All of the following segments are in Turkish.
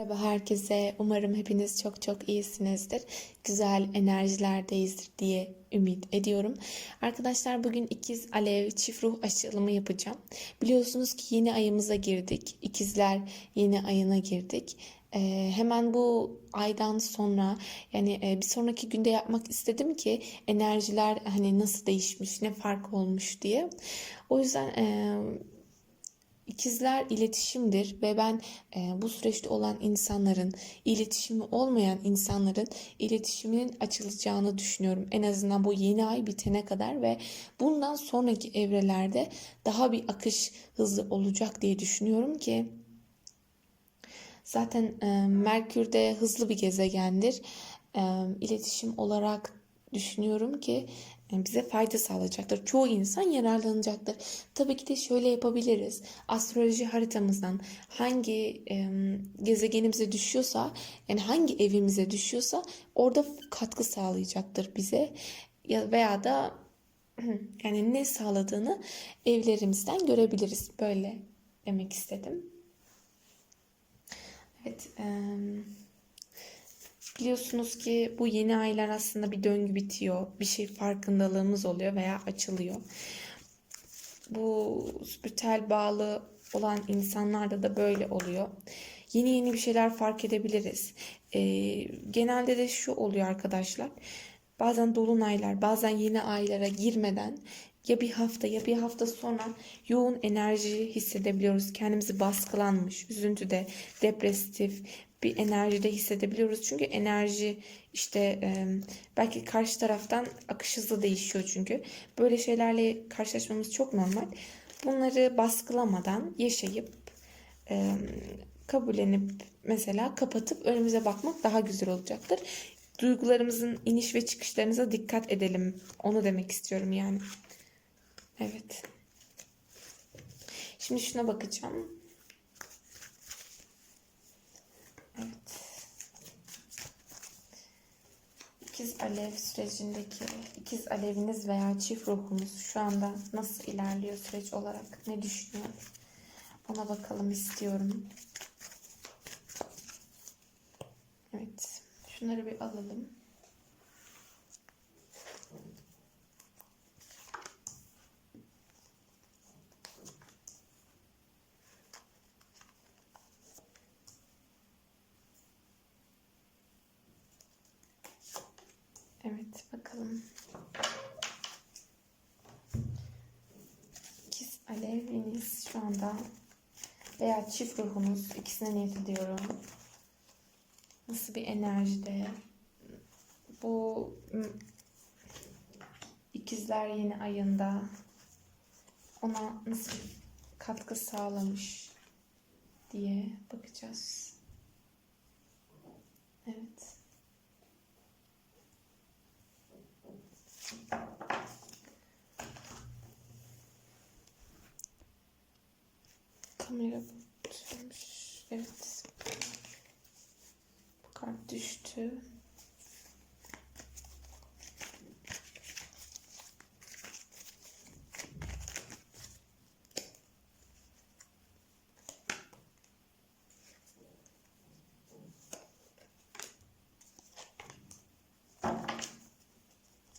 Merhaba herkese. Umarım hepiniz çok çok iyisinizdir. Güzel enerjilerdeyizdir diye ümit ediyorum. Arkadaşlar bugün ikiz alev çift ruh açılımı yapacağım. Biliyorsunuz ki yeni ayımıza girdik. İkizler yeni ayına girdik. Ee, hemen bu aydan sonra yani e, bir sonraki günde yapmak istedim ki enerjiler hani nasıl değişmiş, ne fark olmuş diye. O yüzden e, İkizler iletişimdir ve ben e, bu süreçte olan insanların, iletişimi olmayan insanların iletişiminin açılacağını düşünüyorum. En azından bu yeni ay bitene kadar ve bundan sonraki evrelerde daha bir akış hızlı olacak diye düşünüyorum ki zaten e, Merkür de hızlı bir gezegendir. E, iletişim olarak düşünüyorum ki yani bize fayda sağlayacaktır. Çoğu insan yararlanacaktır. Tabii ki de şöyle yapabiliriz. Astroloji haritamızdan hangi e, gezegenimize düşüyorsa, yani hangi evimize düşüyorsa orada katkı sağlayacaktır bize. Ya veya da yani ne sağladığını evlerimizden görebiliriz. Böyle demek istedim. Evet. E, Biliyorsunuz ki bu yeni aylar aslında bir döngü bitiyor. Bir şey farkındalığımız oluyor veya açılıyor. Bu spiritüel bağlı olan insanlarda da böyle oluyor. Yeni yeni bir şeyler fark edebiliriz. Ee, genelde de şu oluyor arkadaşlar. Bazen dolunaylar, bazen yeni aylara girmeden ya bir hafta ya bir hafta sonra yoğun enerji hissedebiliyoruz. Kendimizi baskılanmış, üzüntüde, depresif bir enerjide hissedebiliyoruz. Çünkü enerji işte belki karşı taraftan akış hızlı değişiyor çünkü. Böyle şeylerle karşılaşmamız çok normal. Bunları baskılamadan yaşayıp kabullenip mesela kapatıp önümüze bakmak daha güzel olacaktır. Duygularımızın iniş ve çıkışlarınıza dikkat edelim. Onu demek istiyorum yani. Evet. Şimdi şuna bakacağım. İkiz alev sürecindeki ikiz aleviniz veya çift ruhunuz şu anda nasıl ilerliyor süreç olarak ne düşünüyor? Ona bakalım istiyorum. Evet. Şunları bir alalım. Evet bakalım. Aleviniz şu anda veya çift ruhunuz ikisine niyet ediyorum. Nasıl bir enerjide? Bu ikizler yeni ayında ona nasıl katkı sağlamış diye bakacağız. Evet. Kamera düşmüş. Evet. Kart düştü.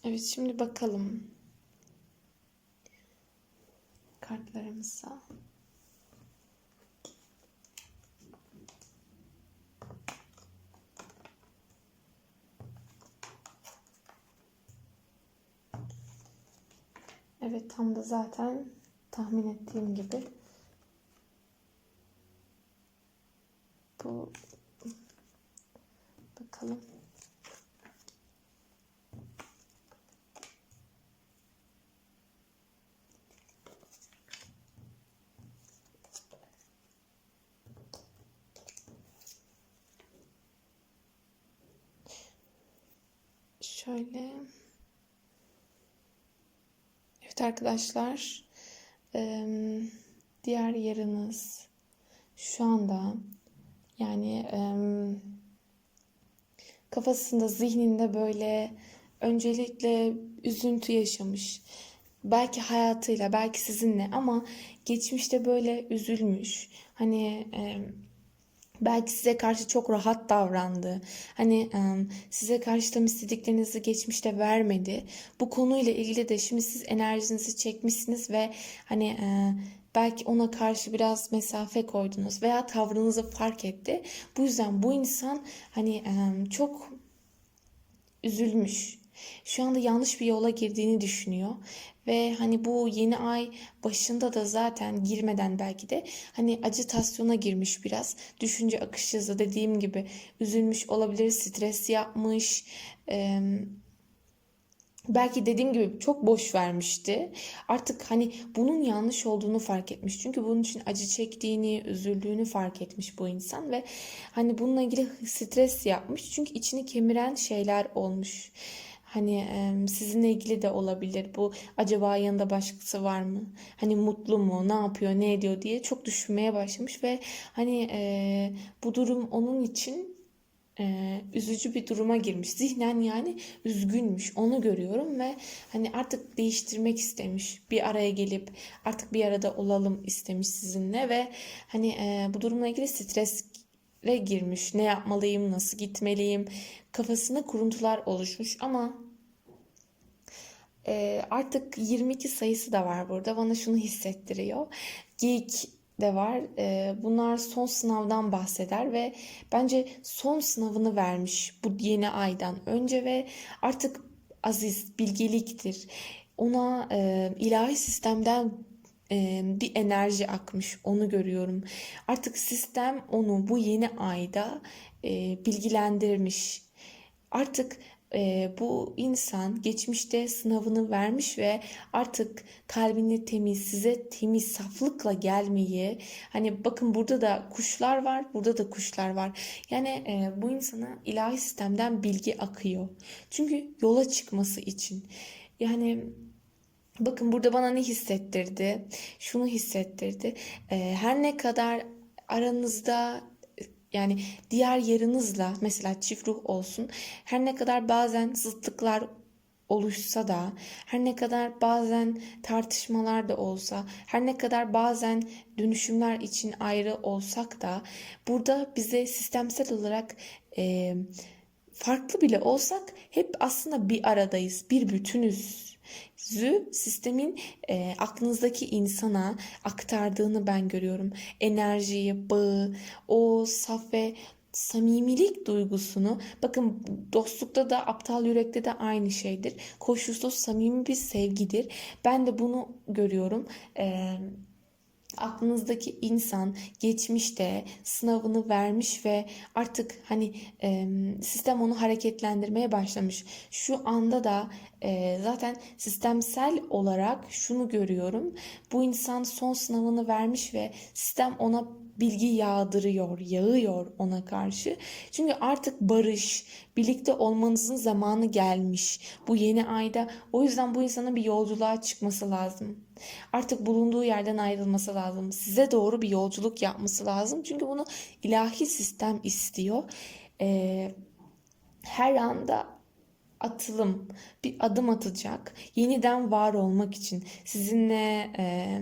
Evet şimdi bakalım kartlarımıza. Evet tam da zaten tahmin ettiğim gibi bu bakalım. Şöyle. Evet arkadaşlar. Diğer yarınız şu anda yani kafasında, zihninde böyle öncelikle üzüntü yaşamış. Belki hayatıyla, belki sizinle ama geçmişte böyle üzülmüş. Hani Belki size karşı çok rahat davrandı. Hani size karşı tam istediklerinizi geçmişte vermedi. Bu konuyla ilgili de şimdi siz enerjinizi çekmişsiniz ve hani belki ona karşı biraz mesafe koydunuz veya tavrınızı fark etti. Bu yüzden bu insan hani çok üzülmüş. Şu anda yanlış bir yola girdiğini düşünüyor ve hani bu yeni ay başında da zaten girmeden belki de hani acitasyona girmiş biraz. Düşünce akış hızı dediğim gibi üzülmüş olabilir, stres yapmış. Em, Belki dediğim gibi çok boş vermişti. Artık hani bunun yanlış olduğunu fark etmiş. Çünkü bunun için acı çektiğini, üzüldüğünü fark etmiş bu insan ve hani bununla ilgili stres yapmış. Çünkü içini kemiren şeyler olmuş. Hani sizinle ilgili de olabilir. Bu acaba yanında başkası var mı? Hani mutlu mu? Ne yapıyor? Ne ediyor diye çok düşünmeye başlamış ve hani e, bu durum onun için e, üzücü bir duruma girmiş. Zihnen yani üzgünmüş. Onu görüyorum ve hani artık değiştirmek istemiş. Bir araya gelip artık bir arada olalım istemiş sizinle ve hani e, bu durumla ilgili strese girmiş. Ne yapmalıyım, nasıl gitmeliyim kafasında kuruntular oluşmuş ama e, artık 22 sayısı da var burada. Bana şunu hissettiriyor. Geek de var. E, bunlar son sınavdan bahseder ve bence son sınavını vermiş bu yeni aydan önce ve artık aziz, bilgeliktir. Ona e, ilahi sistemden bir enerji akmış. Onu görüyorum. Artık sistem onu bu yeni ayda bilgilendirmiş. Artık bu insan geçmişte sınavını vermiş ve artık kalbini temiz, size temiz, saflıkla gelmeyi hani bakın burada da kuşlar var, burada da kuşlar var. Yani bu insana ilahi sistemden bilgi akıyor. Çünkü yola çıkması için. Yani Bakın burada bana ne hissettirdi? Şunu hissettirdi. Ee, her ne kadar aranızda yani diğer yarınızla mesela çift ruh olsun. Her ne kadar bazen zıtlıklar oluşsa da, her ne kadar bazen tartışmalar da olsa, her ne kadar bazen dönüşümler için ayrı olsak da burada bize sistemsel olarak e, farklı bile olsak hep aslında bir aradayız, bir bütünüz. Zü sistemin e, aklınızdaki insana aktardığını ben görüyorum. Enerjiyi, bağı, o saf ve samimilik duygusunu bakın dostlukta da aptal yürekte de aynı şeydir. Koşulsuz samimi bir sevgidir. Ben de bunu görüyorum. Eee aklınızdaki insan geçmişte sınavını vermiş ve artık hani e, sistem onu hareketlendirmeye başlamış. Şu anda da e, zaten sistemsel olarak şunu görüyorum. Bu insan son sınavını vermiş ve sistem ona bilgi yağdırıyor, yağıyor ona karşı. Çünkü artık barış, birlikte olmanızın zamanı gelmiş. Bu yeni ayda o yüzden bu insanın bir yolculuğa çıkması lazım. Artık bulunduğu yerden ayrılması lazım. Size doğru bir yolculuk yapması lazım. Çünkü bunu ilahi sistem istiyor. Ee, her anda atılım, bir adım atacak. Yeniden var olmak için, sizinle e,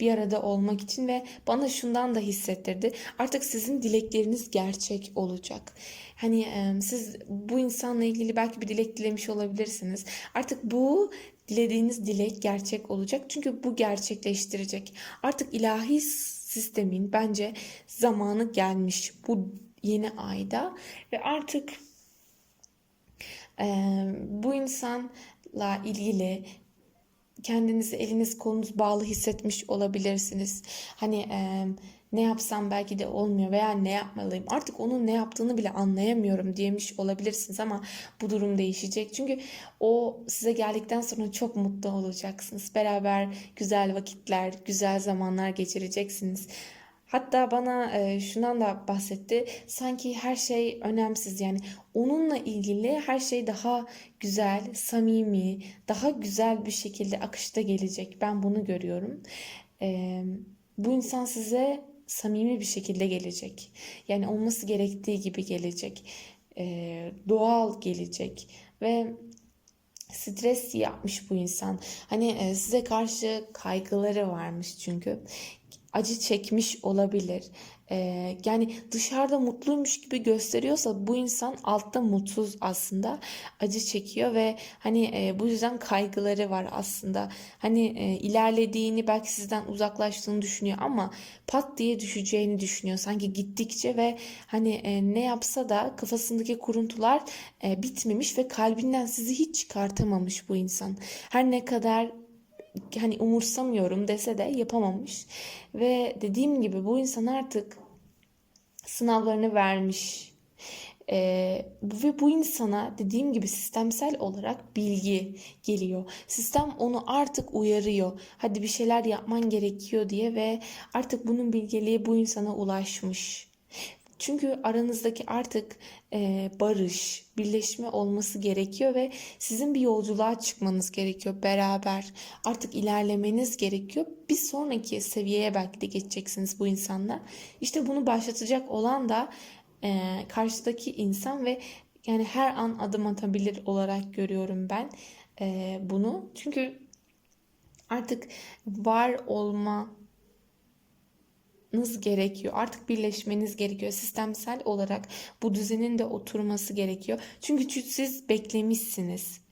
bir arada olmak için ve bana şundan da hissettirdi. Artık sizin dilekleriniz gerçek olacak. Hani e, siz bu insanla ilgili belki bir dilek dilemiş olabilirsiniz. Artık bu dilediğiniz dilek gerçek olacak. Çünkü bu gerçekleştirecek. Artık ilahi sistemin bence zamanı gelmiş bu yeni ayda ve artık e, bu insanla ilgili kendinizi eliniz kolunuz bağlı hissetmiş olabilirsiniz. Hani e, ne yapsam belki de olmuyor veya ne yapmalıyım artık onun ne yaptığını bile anlayamıyorum diyemiş olabilirsiniz ama bu durum değişecek. Çünkü o size geldikten sonra çok mutlu olacaksınız. Beraber güzel vakitler, güzel zamanlar geçireceksiniz. Hatta bana e, şundan da bahsetti. Sanki her şey önemsiz yani onunla ilgili her şey daha güzel, samimi, daha güzel bir şekilde akışta gelecek. Ben bunu görüyorum. E, bu insan size samimi bir şekilde gelecek. Yani olması gerektiği gibi gelecek. E, doğal gelecek ve stres yapmış bu insan. Hani e, size karşı kaygıları varmış çünkü acı çekmiş olabilir. Ee, yani dışarıda mutluymuş gibi gösteriyorsa bu insan altta mutsuz aslında acı çekiyor ve hani e, bu yüzden kaygıları var aslında. Hani e, ilerlediğini belki sizden uzaklaştığını düşünüyor ama pat diye düşeceğini düşünüyor sanki gittikçe ve hani e, ne yapsa da kafasındaki kuruntular e, bitmemiş ve kalbinden sizi hiç çıkartamamış bu insan. Her ne kadar hani umursamıyorum dese de yapamamış. Ve dediğim gibi bu insan artık sınavlarını vermiş. Ee, ve bu insana dediğim gibi sistemsel olarak bilgi geliyor. Sistem onu artık uyarıyor. Hadi bir şeyler yapman gerekiyor diye ve artık bunun bilgeliği bu insana ulaşmış. Çünkü aranızdaki artık e, barış, birleşme olması gerekiyor ve sizin bir yolculuğa çıkmanız gerekiyor beraber. Artık ilerlemeniz gerekiyor. Bir sonraki seviyeye belki de geçeceksiniz bu insanla. İşte bunu başlatacak olan da e, karşıdaki insan ve yani her an adım atabilir olarak görüyorum ben e, bunu. Çünkü artık var olma gerekiyor. Artık birleşmeniz gerekiyor. Sistemsel olarak bu düzenin de oturması gerekiyor. Çünkü siz beklemişsiniz.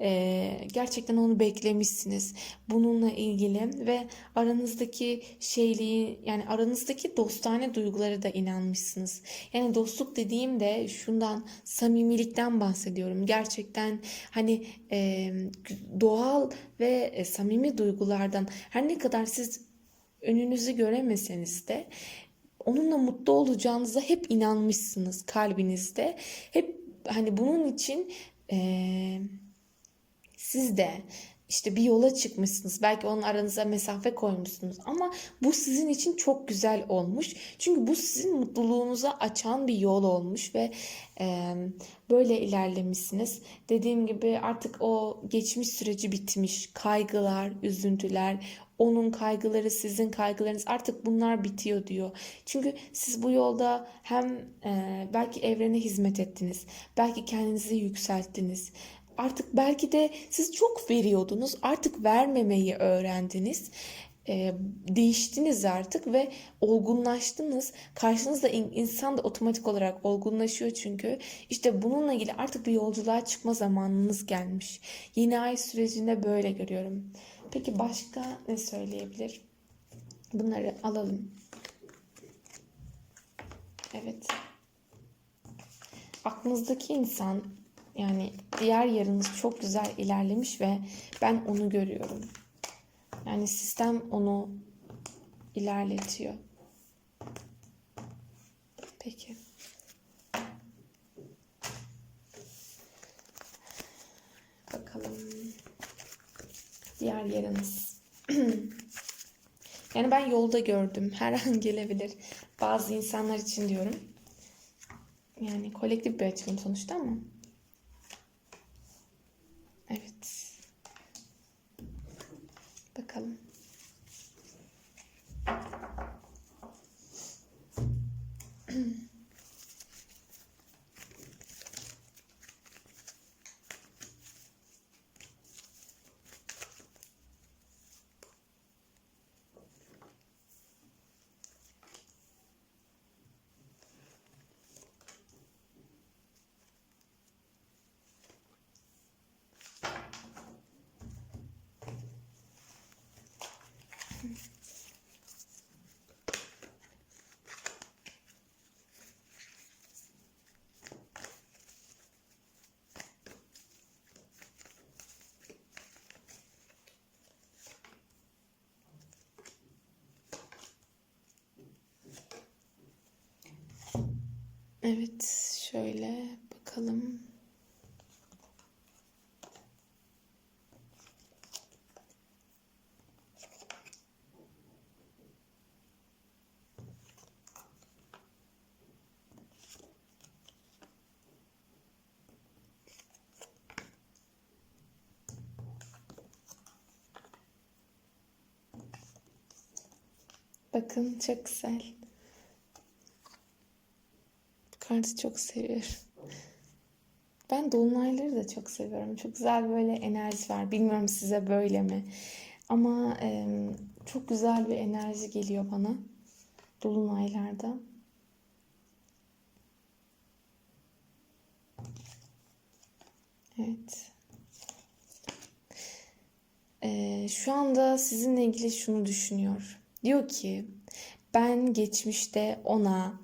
Ee, gerçekten onu beklemişsiniz. Bununla ilgili ve aranızdaki şeyliği yani aranızdaki dostane duyguları da inanmışsınız. Yani dostluk dediğimde şundan samimilikten bahsediyorum. Gerçekten hani e, doğal ve e, samimi duygulardan her ne kadar siz önünüzü göremeseniz de onunla mutlu olacağınıza hep inanmışsınız kalbinizde. Hep hani bunun için e, siz de işte bir yola çıkmışsınız. Belki onun aranıza mesafe koymuşsunuz ama bu sizin için çok güzel olmuş. Çünkü bu sizin mutluluğunuza açan bir yol olmuş ve e, böyle ilerlemişsiniz. Dediğim gibi artık o geçmiş süreci bitmiş. Kaygılar, üzüntüler, onun kaygıları, sizin kaygılarınız artık bunlar bitiyor diyor. Çünkü siz bu yolda hem e, belki evrene hizmet ettiniz, belki kendinizi yükselttiniz. Artık belki de siz çok veriyordunuz, artık vermemeyi öğrendiniz. E, değiştiniz artık ve olgunlaştınız. Karşınızda insan da otomatik olarak olgunlaşıyor çünkü. işte bununla ilgili artık bir yolculuğa çıkma zamanınız gelmiş. Yeni ay sürecinde böyle görüyorum. Peki başka ne söyleyebilir? Bunları alalım. Evet. Aklınızdaki insan yani diğer yarınız çok güzel ilerlemiş ve ben onu görüyorum. Yani sistem onu ilerletiyor. Peki. Bakalım. Diğer yarınız. yani ben yolda gördüm. Her an gelebilir. Bazı insanlar için diyorum. Yani kolektif bir açılım sonuçta ama. Evet. Bakalım. Evet, şöyle bakalım. Bakın çok güzel. Kartı çok seviyorum. Ben dolunayları da çok seviyorum. Çok güzel böyle enerji var. Bilmiyorum size böyle mi? Ama e, çok güzel bir enerji geliyor bana dolunaylarda. Evet. Ee, şu anda sizinle ilgili şunu düşünüyor. Diyor ki ben geçmişte ona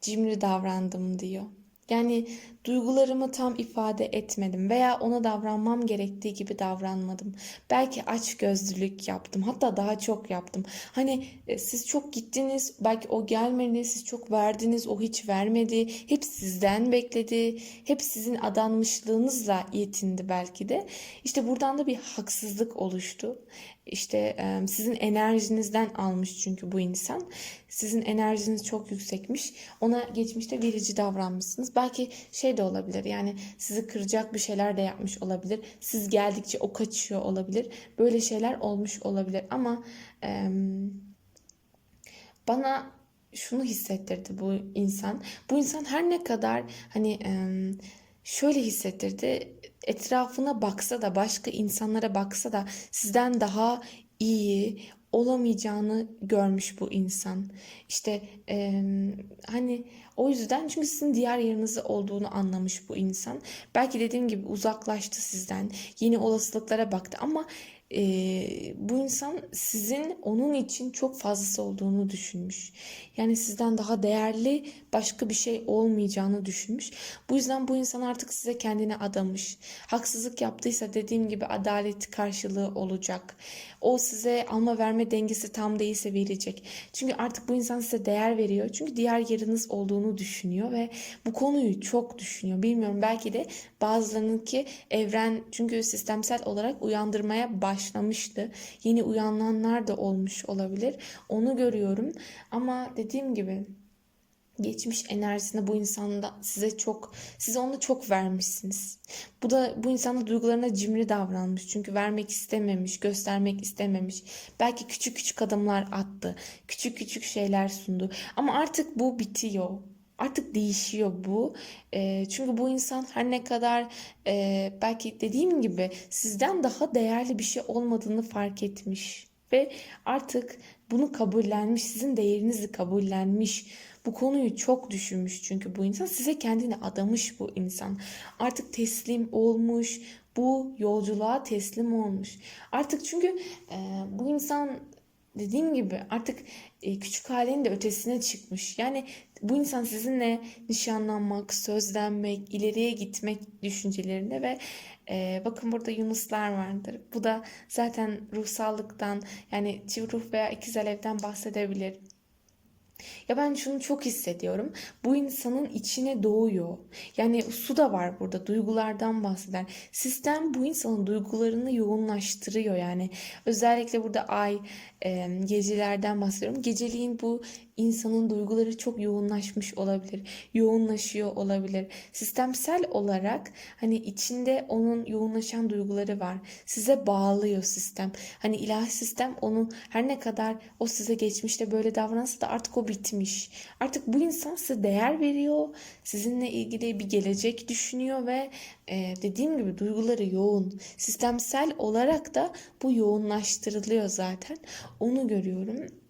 cimri davrandım diyor. Yani duygularımı tam ifade etmedim veya ona davranmam gerektiği gibi davranmadım. Belki aç gözlülük yaptım. Hatta daha çok yaptım. Hani e, siz çok gittiniz, belki o gelmedi, siz çok verdiniz, o hiç vermedi. Hep sizden bekledi. Hep sizin adanmışlığınızla yetindi belki de. İşte buradan da bir haksızlık oluştu. İşte e, sizin enerjinizden almış çünkü bu insan. Sizin enerjiniz çok yüksekmiş. Ona geçmişte verici davranmışsınız. Belki şey de olabilir. Yani sizi kıracak bir şeyler de yapmış olabilir. Siz geldikçe o kaçıyor olabilir. Böyle şeyler olmuş olabilir. Ama e, bana şunu hissettirdi bu insan. Bu insan her ne kadar hani e, şöyle hissettirdi. Etrafına baksa da başka insanlara baksa da sizden daha iyi olamayacağını görmüş bu insan. İşte e, hani o yüzden çünkü sizin diğer yanınızda olduğunu anlamış bu insan. Belki dediğim gibi uzaklaştı sizden. Yeni olasılıklara baktı ama e, bu insan sizin onun için çok fazlası olduğunu düşünmüş. Yani sizden daha değerli başka bir şey olmayacağını düşünmüş. Bu yüzden bu insan artık size kendini adamış. Haksızlık yaptıysa dediğim gibi adalet karşılığı olacak. O size alma verme dengesi tam değilse verecek. Çünkü artık bu insan size değer veriyor. Çünkü diğer yarınız olduğunu düşünüyor ve bu konuyu çok düşünüyor. Bilmiyorum belki de bazılarınınki evren çünkü sistemsel olarak uyandırmaya başlamıştı. Yeni uyananlar da olmuş olabilir. Onu görüyorum. Ama dediğim gibi geçmiş enerjisinde bu insanda size çok size onu çok vermişsiniz. Bu da bu insanda duygularına cimri davranmış. Çünkü vermek istememiş, göstermek istememiş. Belki küçük küçük adımlar attı. Küçük küçük şeyler sundu. Ama artık bu bitiyor. Artık değişiyor bu. E, çünkü bu insan her ne kadar e, belki dediğim gibi sizden daha değerli bir şey olmadığını fark etmiş. Ve artık bunu kabullenmiş, sizin değerinizi kabullenmiş. Bu konuyu çok düşünmüş çünkü bu insan size kendini adamış bu insan. Artık teslim olmuş, bu yolculuğa teslim olmuş. Artık çünkü e, bu insan dediğim gibi artık e, küçük halinin de ötesine çıkmış. Yani bu insan sizinle nişanlanmak, sözlenmek, ileriye gitmek düşüncelerinde ve e, bakın burada Yunuslar vardır. Bu da zaten ruhsallıktan yani çift ruh veya ikiz alevden bahsedebilir. Ya ben şunu çok hissediyorum. Bu insanın içine doğuyor. Yani su da var burada. Duygulardan bahseder. Sistem bu insanın duygularını yoğunlaştırıyor. Yani özellikle burada ay, e, gecelerden bahsediyorum. Geceliğin bu insanın duyguları çok yoğunlaşmış olabilir. Yoğunlaşıyor olabilir. Sistemsel olarak hani içinde onun yoğunlaşan duyguları var. Size bağlıyor sistem. Hani ilahi sistem onu her ne kadar o size geçmişte böyle davransa da artık o bitmiş. Artık bu insan size değer veriyor. Sizinle ilgili bir gelecek düşünüyor ve e, dediğim gibi duyguları yoğun. Sistemsel olarak da bu yoğunlaştırılıyor zaten. Onu görüyorum.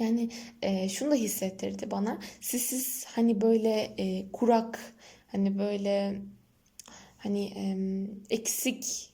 Yani e, şunu da hissettirdi bana. Siz, siz hani böyle e, kurak, hani böyle hani e, eksik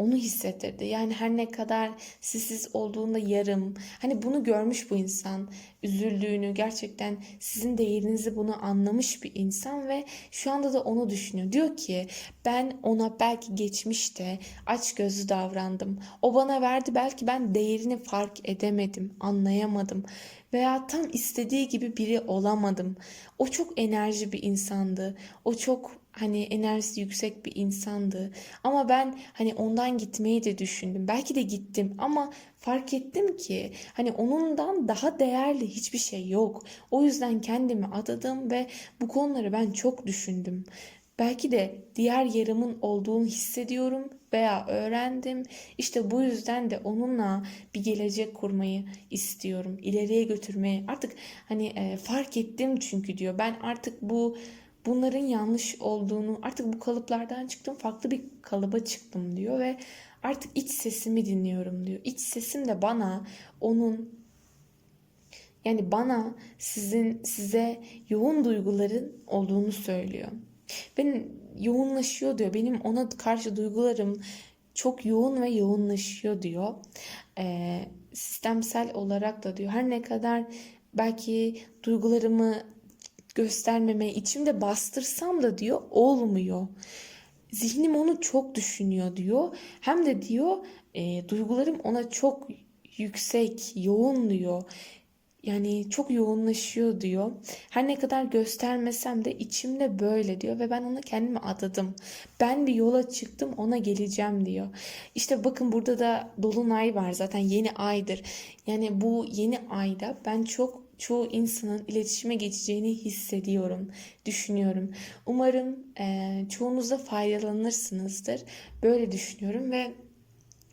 onu hissettirdi. Yani her ne kadar sizsiz olduğunda yarım. Hani bunu görmüş bu insan. Üzüldüğünü gerçekten sizin değerinizi bunu anlamış bir insan ve şu anda da onu düşünüyor. Diyor ki ben ona belki geçmişte aç gözlü davrandım. O bana verdi belki ben değerini fark edemedim, anlayamadım veya tam istediği gibi biri olamadım. O çok enerji bir insandı. O çok hani enerjisi yüksek bir insandı. Ama ben hani ondan gitmeyi de düşündüm. Belki de gittim ama fark ettim ki hani onundan daha değerli hiçbir şey yok. O yüzden kendimi adadım ve bu konuları ben çok düşündüm. Belki de diğer yarımın olduğunu hissediyorum veya öğrendim. İşte bu yüzden de onunla bir gelecek kurmayı istiyorum. İleriye götürmeyi artık hani e, fark ettim çünkü diyor. Ben artık bu bunların yanlış olduğunu artık bu kalıplardan çıktım farklı bir kalıba çıktım diyor ve Artık iç sesimi dinliyorum diyor. İç sesim de bana onun yani bana sizin size yoğun duyguların olduğunu söylüyor. Benim yoğunlaşıyor diyor. Benim ona karşı duygularım çok yoğun ve yoğunlaşıyor diyor. Ee, sistemsel olarak da diyor. Her ne kadar belki duygularımı göstermemeye içimde bastırsam da diyor olmuyor. Zihnim onu çok düşünüyor diyor. Hem de diyor e, duygularım ona çok yüksek, yoğun diyor. Yani çok yoğunlaşıyor diyor. Her ne kadar göstermesem de içimde böyle diyor ve ben ona kendimi adadım. Ben bir yola çıktım ona geleceğim diyor. İşte bakın burada da dolunay var zaten yeni aydır. Yani bu yeni ayda ben çok çoğu insanın iletişime geçeceğini hissediyorum, düşünüyorum. Umarım e, çoğunuz da faydalanırsınızdır. Böyle düşünüyorum ve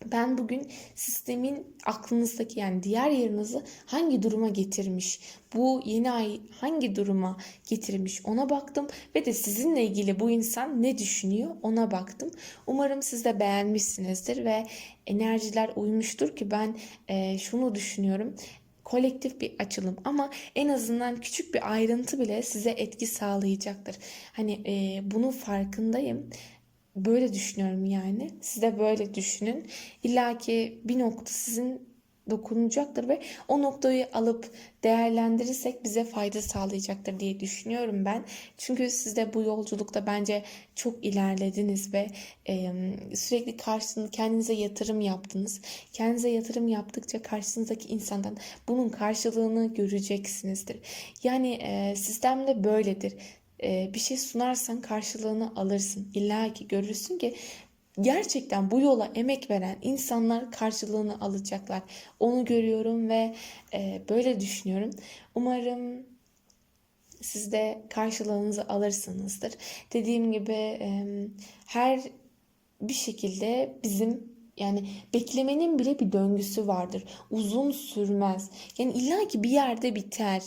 ben bugün sistemin aklınızdaki yani diğer yarınızı hangi duruma getirmiş, bu yeni ay hangi duruma getirmiş ona baktım ve de sizinle ilgili bu insan ne düşünüyor ona baktım. Umarım siz de beğenmişsinizdir ve enerjiler uymuştur ki ben e, şunu düşünüyorum kolektif bir açılım ama en azından küçük bir ayrıntı bile size etki sağlayacaktır. Hani e, bunun farkındayım. Böyle düşünüyorum yani. Siz de böyle düşünün. İlla ki bir nokta sizin dokunacaktır ve o noktayı alıp değerlendirirsek bize fayda sağlayacaktır diye düşünüyorum ben. Çünkü siz de bu yolculukta bence çok ilerlediniz ve e, sürekli karşısında kendinize yatırım yaptınız. Kendinize yatırım yaptıkça karşınızdaki insandan bunun karşılığını göreceksinizdir. Yani e, sistemde böyledir bir şey sunarsan karşılığını alırsın. İlla ki görürsün ki gerçekten bu yola emek veren insanlar karşılığını alacaklar. Onu görüyorum ve böyle düşünüyorum. Umarım siz de karşılığınızı alırsınızdır. Dediğim gibi her bir şekilde bizim yani beklemenin bile bir döngüsü vardır. Uzun sürmez. Yani illa ki bir yerde biter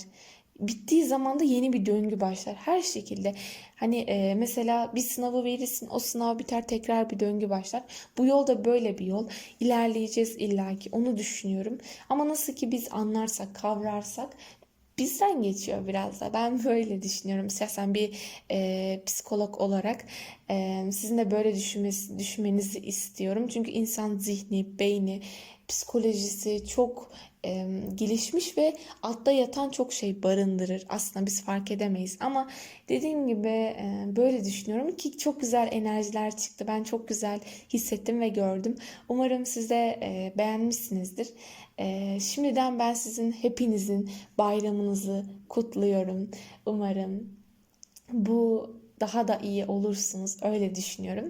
bittiği zaman da yeni bir döngü başlar. Her şekilde hani e, mesela bir sınavı verirsin o sınav biter tekrar bir döngü başlar. Bu yol da böyle bir yol. İlerleyeceğiz illaki onu düşünüyorum. Ama nasıl ki biz anlarsak kavrarsak bizden geçiyor biraz da. Ben böyle düşünüyorum. Şahsen bir e, psikolog olarak e, sizin de böyle düşünmesi, düşünmenizi istiyorum. Çünkü insan zihni, beyni, psikolojisi çok e, gelişmiş ve altta yatan çok şey barındırır. Aslında biz fark edemeyiz ama dediğim gibi e, böyle düşünüyorum ki çok güzel enerjiler çıktı. Ben çok güzel hissettim ve gördüm. Umarım siz de e, beğenmişsinizdir. E, şimdiden ben sizin hepinizin bayramınızı kutluyorum. Umarım bu daha da iyi olursunuz. Öyle düşünüyorum.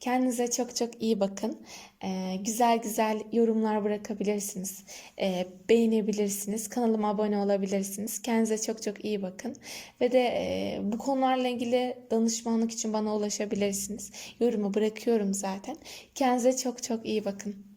Kendinize çok çok iyi bakın. Ee, güzel güzel yorumlar bırakabilirsiniz. Ee, beğenebilirsiniz. Kanalıma abone olabilirsiniz. Kendinize çok çok iyi bakın. Ve de e, bu konularla ilgili danışmanlık için bana ulaşabilirsiniz. Yorumu bırakıyorum zaten. Kendinize çok çok iyi bakın.